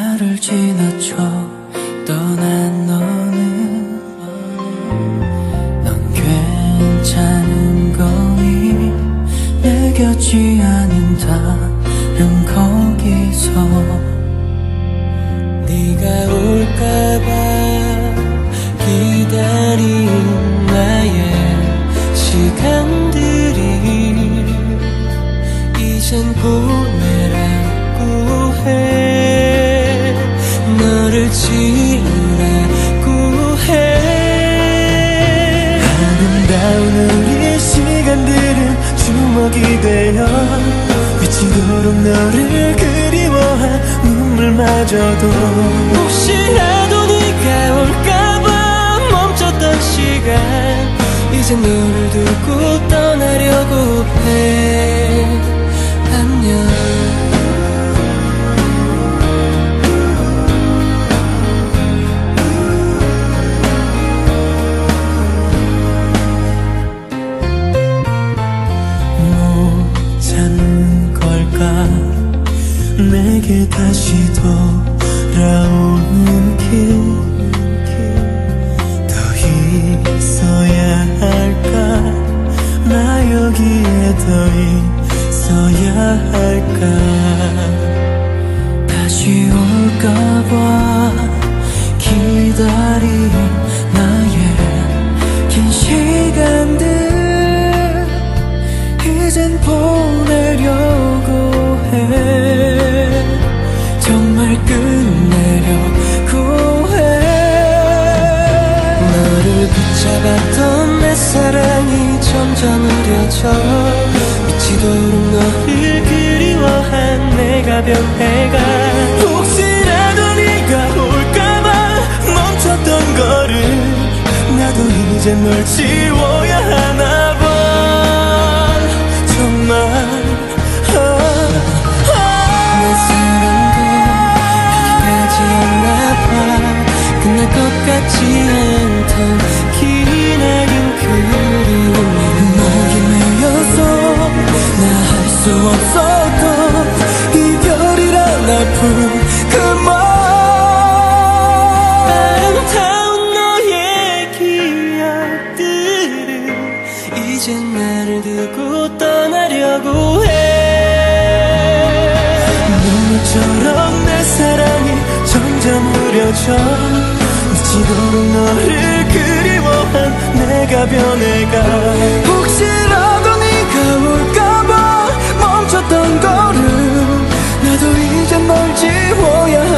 나를 지나쳐 떠난 너는 넌 괜찮은 거니? 내 곁이 아닌 다른 거기서 네가 올까봐 기다린 나의 시간들이 이젠 보내라고 지우라고 해. 아름다운 우리 시간들은 추억이 되어 미치도록 너를 그리워한 눈물마저도 혹시라도 네가 올까봐 멈췄던 시간 이제 너를 두고 떠나려고 해. 안녕 다시 돌아오는 길더 있어야 할까? 나 여기에 더 있어야 할까? 다시 올까봐 기다린 점점 흐려져 미치도록 너를 그리워한 내가 변해가 혹시라도 네가 올까봐 멈췄던 거를 나도 이제 널 지워 아픔 그만 아름다운 너의 기억들은 이젠 나를 두고 떠나려고 해. 눈물처럼 내 사랑이 점점 흐려져 미치도록 너를 그리워한 내가 변해가. 혹시라도 네가 올까봐 멈췄던 거를 知我有